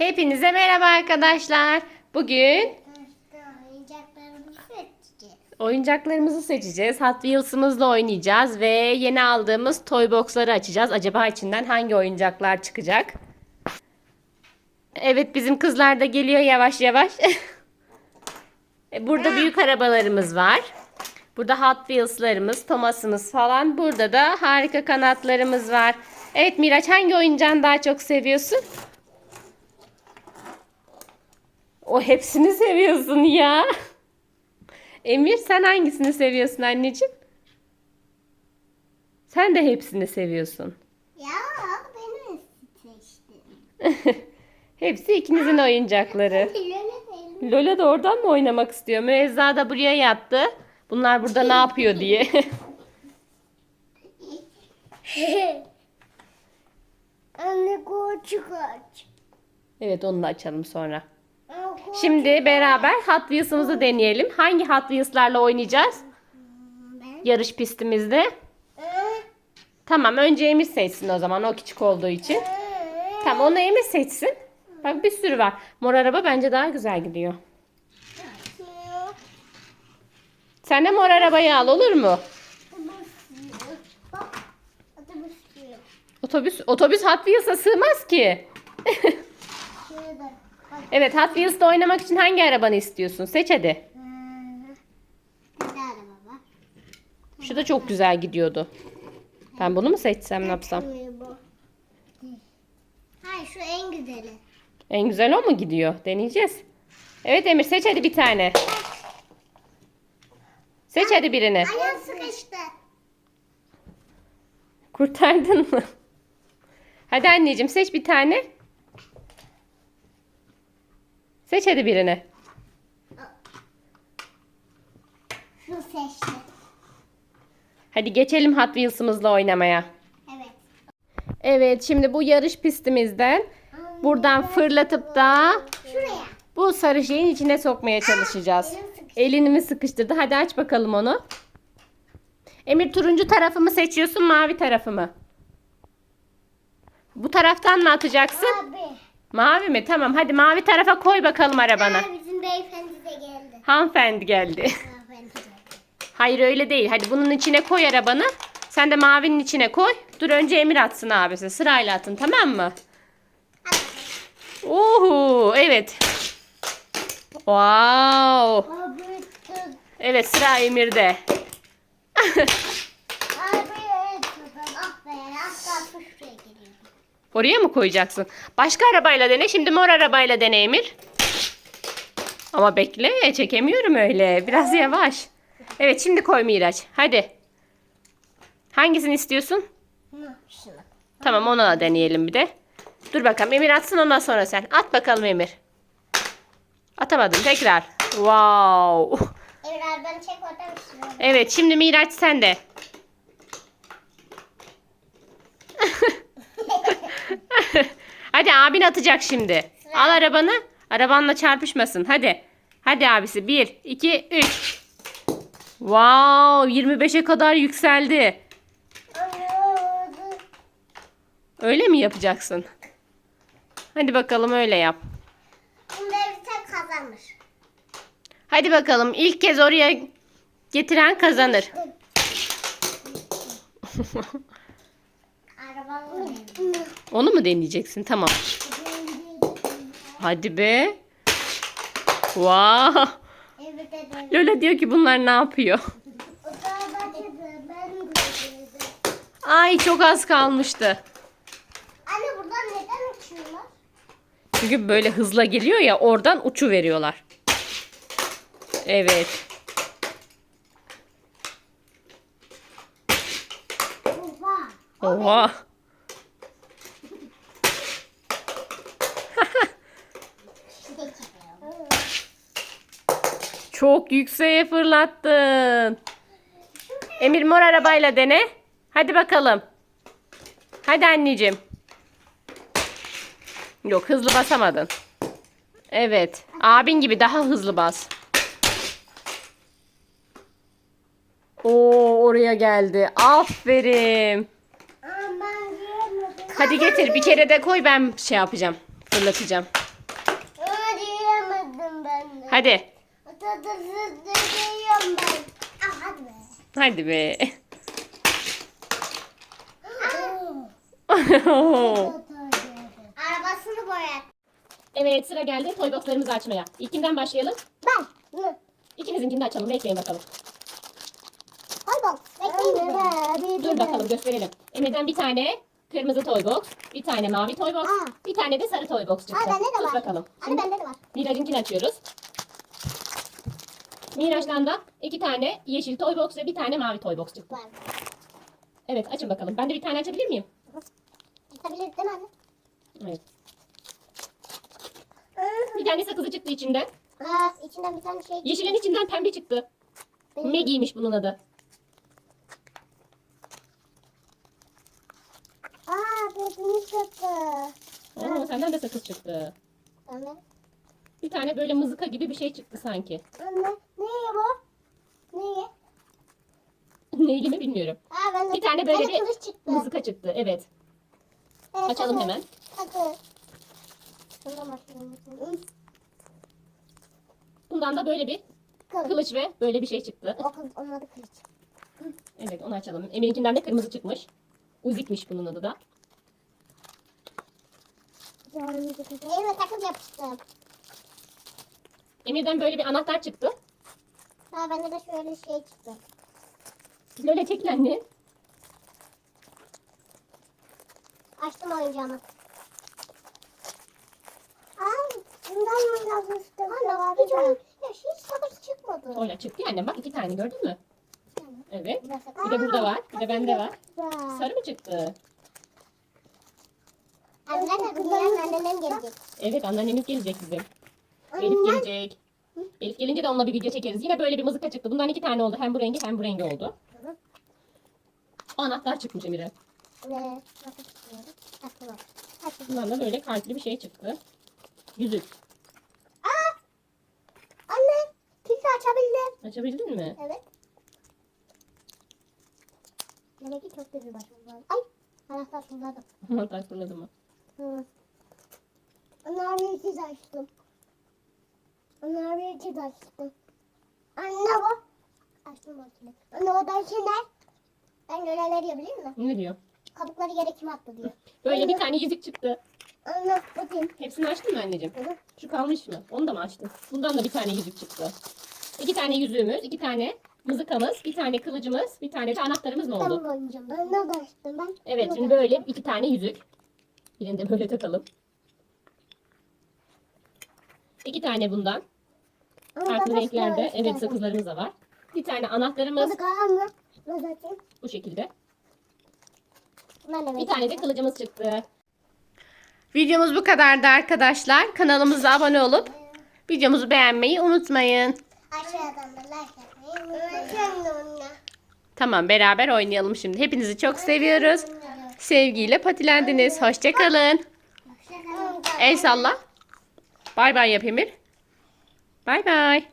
Hepinize merhaba arkadaşlar. Bugün Oyuncaklarımızı seçeceğiz. oyuncaklarımızı. Hot Wheels'ımızla oynayacağız ve yeni aldığımız toy box'ları açacağız. Acaba içinden hangi oyuncaklar çıkacak? Evet bizim kızlar da geliyor yavaş yavaş. E, Burada büyük arabalarımız var. Burada Hot Wheels'larımız, Thomas'ımız falan. Burada da harika kanatlarımız var. Evet Miraç hangi oyuncağını daha çok seviyorsun? O hepsini seviyorsun ya. Emir sen hangisini seviyorsun anneciğim? Sen de hepsini seviyorsun. Ya benim seçtim. Hepsi ikinizin oyuncakları. Değil. Lola da oradan mı oynamak istiyor? Müezza da buraya yattı. Bunlar burada ne yapıyor diye. Anne koçu koç. evet onu da açalım sonra. Şimdi beraber Hot Wheels'ımızı deneyelim. Hangi Hot Wheels'larla oynayacağız? Yarış pistimizde. Tamam önce Emir seçsin o zaman o küçük olduğu için. Tamam onu Emir seçsin. Bak bir sürü var. Mor araba bence daha güzel gidiyor. Sen de mor arabayı al olur mu? Otobüs otobüs Hot Wheels'a sığmaz ki. Evet Hot Wheels'ta oynamak için hangi arabanı istiyorsun? Seç hadi. Var. Şu da çok güzel gidiyordu. Ben bunu mu seçsem ne yapsam? Hayır şu en güzeli. En güzel o mu gidiyor? Deneyeceğiz. Evet Emir seç hadi bir tane. Seç hadi birini. Ayağım sıkıştı. Kurtardın mı? Hadi anneciğim seç bir tane. Seç hadi birini. Şu seçti. Hadi geçelim Hot Wheels'ımızla oynamaya. Evet. Evet şimdi bu yarış pistimizden buradan fırlatıp da Şuraya. bu sarı şeyin içine sokmaya çalışacağız. Elim sıkıştı. Elini sıkıştırdı. Hadi aç bakalım onu. Emir turuncu tarafı mı seçiyorsun mavi tarafı mı? Bu taraftan mı atacaksın? Abi. Mavi mi? Tamam hadi mavi tarafa koy bakalım arabana. Aa, bizim beyefendi de geldi. Hanımefendi geldi. Beyefendi geldi. Hayır öyle değil. Hadi bunun içine koy arabanı. Sen de mavinin içine koy. Dur önce Emir atsın abisi. Sırayla atın tamam mı? Uhu evet. Wow. Evet sıra Emir'de. Abi tutun. Ah be. Az kalsın şuraya geliyor. Oraya mı koyacaksın? Başka arabayla dene. Şimdi mor arabayla dene Emir. Ama bekle. Çekemiyorum öyle. Biraz yavaş. Evet şimdi koy Miraç. Hadi. Hangisini istiyorsun? Şunu. Tamam onu da deneyelim bir de. Dur bakalım Emir atsın ondan sonra sen. At bakalım Emir. Atamadın tekrar. Wow. Evren ben çek oradan. Evet şimdi Miraç sen de. Hadi abin atacak şimdi. Al arabanı. Arabanla çarpışmasın. Hadi. Hadi abisi. 1, 2, 3. Wow 25'e kadar yükseldi. Öyle mi yapacaksın? Hadi bakalım öyle yap. Bunda bir tek kazanmış. Hadi bakalım ilk kez oraya getiren kazanır. Onu mu deneyeceksin? Tamam. Hadi be. Wow. Evet evet. Lola diyor ki bunlar ne yapıyor? Ay çok az kalmıştı. Anne buradan neden uçuyorlar? Çünkü böyle hızla geliyor ya oradan uçu veriyorlar. Evet. Oha. Oha. Çok yükseğe fırlattın. Emir mor arabayla dene. Hadi bakalım. Hadi anneciğim. Yok hızlı basamadın. Evet. Abin gibi daha hızlı bas. Oo oraya geldi. Aferin. Hadi getir bir kere de koy ben şey yapacağım. Fırlatacağım. Hadi. Ben. Ah hadi be. Hadi be. Arabasını boyat. evet sıra geldi toy boxlarımızı açmaya. İlkinden başlayalım. Ben. Hı. İkinizinkini de açalım. Bekleyin bakalım. Hadi bak. Bekleyin. Dur bakalım gösterelim. Emir'den bir tane kırmızı toy box, bir tane mavi toy box, Aa. bir tane de sarı toy box çıktı. Aa bende de Tut var. bakalım. Hadi bende de var. Miraç'ınkini açıyoruz. Miraç'tan da iki tane yeşil toy box ve bir tane mavi toy box çıktı. Evet açın bakalım. Ben de bir tane açabilir miyim? Tutabilir değil mi anne? Evet. Bir tane sakızı çıktı içinden. Aa, içinden bir tane şey. Yeşilin içinden pembe çıktı. Benim- Maggie'ymiş bunun adı. Aa, gözünü çıktı. Oo, senden de sakız çıktı. Anne. Bir tane böyle mızıka gibi bir şey çıktı sanki. Anne. Neye bu? Neye? Neyli mi bilmiyorum. Aa, ben de Bir tane böyle bir çıktı. Mızıka çıktı. Evet. Evet, Açalım hadi. hemen. Hadi. Bundan da böyle bir Kılıç. kılıç ve böyle bir şey çıktı. O kılıç, onun adı kılıç. Evet onu açalım. Emir'inkinden de kırmızı çıkmış. Uzikmiş bunun adı da. Elime takıp yapıştım. Emir'den böyle bir anahtar çıktı. Ha bende de şöyle şey çıktı. Böyle çekil anne. Açtım oyuncağımı. Aa, bundan mı yazmıştım? Anne hiç oyun, ya hiç sakız çıkmadı. Öyle çıktı annem. Bak iki tane gördün mü? Evet. Bir de burada var. Bir de bende var. Sarı mı çıktı? Anneler takımların annemden gelecek. Evet anneannemiz gelecek bizim. Elif gelecek. Elif gelince de onunla bir video çekeriz. Yine böyle bir mızıka çıktı. Bundan iki tane oldu. Hem bu rengi hem bu rengi oldu. O anahtar çıkmış Emir'e. Bundan da böyle kalpli bir şey çıktı. Yüzük. Aa! Anne! Kilidi açabildim. Açabildin mi? Evet. Demek ki çok güzel başım var. Ay! Anahtar şundadı. Anahtar fırladı mı? Hı. Onları ikiz açtım. Onları ikiz açtım. Anne bu. Açtım bakayım. Anne o da içinde. Ben görenler diyebilir mi? Ne diyor? Kabukları yere kim attı diyor. Böyle bir tane yüzük çıktı. Anne bakayım. Hepsini açtın mı anneciğim? Hı hı. Şu kalmış mı? Onu da mı açtın? Bundan da bir tane yüzük çıktı. İki tane yüzüğümüz, iki tane mızıkamız, bir tane kılıcımız, bir tane de anahtarımız mı oldu? Ben oynayacağım. Ben ne açtım ben? Evet şimdi böyle iki tane yüzük. Birini de böyle takalım. İki tane bundan. Farklı renklerde. Evet sakızlarımız da var. Bir tane anahtarımız bu şekilde. Bir tane de kılıcımız çıktı. Videomuz bu kadardı arkadaşlar. Kanalımıza abone olup videomuzu beğenmeyi unutmayın. Aşağıdan da like yapmayı. Tamam beraber oynayalım şimdi. Hepinizi çok seviyoruz. Sevgiyle patilendiniz. Hoşçakalın. El salla. Bay bay yap Emir. Bay bay.